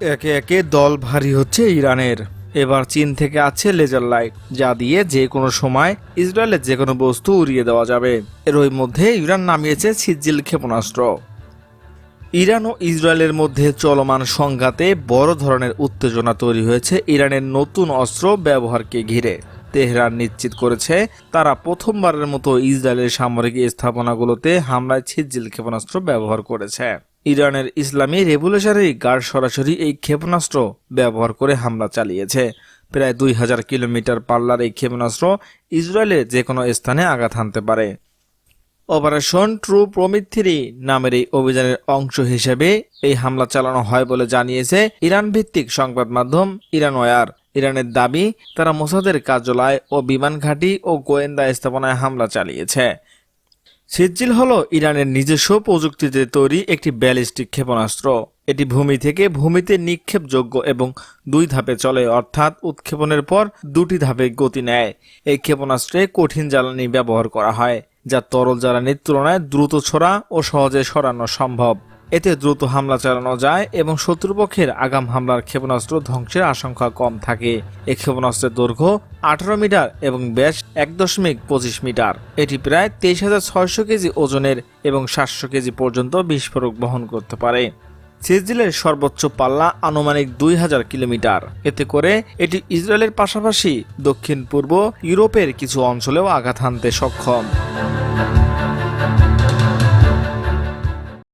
একে একে দল ভারী হচ্ছে ইরানের। এবার চীন থেকে আছে লেজার লাইট, যা দিয়ে যে কোনো সময় ইসরায়েলের যে কোনো বস্তু উড়িয়ে দেওয়া যাবে। এর ওই মধ্যে ইরান নামিয়েছে সিজিল ক্ষেপণাস্ত্র। ইরান ও ইসরায়েলের মধ্যে চলমান সংঘাতে বড় ধরনের উত্তেজনা তৈরি হয়েছে ইরানের নতুন অস্ত্র ব্যবহারকে ঘিরে। তেহরান নিশ্চিত করেছে, তারা প্রথমবারের মতো ইসরায়েলের সামরিক স্থাপনাগুলোতে হামলায় ছিজিল ক্ষেপণাস্ত্র ব্যবহার করেছে। ইরানের ইসলামী রেভলিউশনারি গার্ড সরাসরি এই ক্ষেপণাস্ত্র ব্যবহার করে হামলা চালিয়েছে। প্রায় দুই হাজার কিলোমিটার পাল্লার এই ক্ষেপণাস্ত্র ইসরায়েলের যে কোনো স্থানে আঘাত হানতে পারে। অপারেশন ট্রু প্রমিত্রি নামের এই অভিযানের অংশ হিসেবে এই হামলা চালানো হয় বলে জানিয়েছে ইরান ভিত্তিক সংবাদ মাধ্যম ইরান ওয়ার ইরানের দাবি, তারা মোসাদের কার্যালয় ও বিমান ঘাঁটি ও গোয়েন্দা স্থাপনায় হামলা চালিয়েছে। সিজ্জিল হল ইরানের নিজস্ব প্রযুক্তিতে তৈরি একটি ব্যালিস্টিক ক্ষেপণাস্ত্র। এটি ভূমি থেকে ভূমিতে নিক্ষেপযোগ্য এবং দুই ধাপে চলে, অর্থাৎ উৎক্ষেপণের পর দুটি ধাপে গতি নেয়। এই ক্ষেপণাস্ত্রে কঠিন জ্বালানি ব্যবহার করা হয়, যা তরল জ্বালানির তুলনায় দ্রুত ছড়া ও সহজে সরানো সম্ভব। এতে দ্রুত হামলা চালানো যায় এবং শত্রুপক্ষের আগাম হামলার ক্ষেপণাস্ত্র ধ্বংসের আশঙ্কা কম থাকে। এই ক্ষেপণাস্ত্রের দৈর্ঘ্য আঠারো মিটার এবং ব্যাস এক দশমিক পঁচিশ মিটার। এটি প্রায় তেইশ হাজার ছয়শো কেজি ওজনের এবং সাতশো কেজি পর্যন্ত বিস্ফোরক বহন করতে পারে। সিজিলের সর্বোচ্চ পাল্লা আনুমানিক দুই হাজার কিলোমিটার। এতে করে এটি ইসরায়েলের পাশাপাশি দক্ষিণ পূর্ব ইউরোপের কিছু অঞ্চলেও আঘাত হানতে সক্ষম।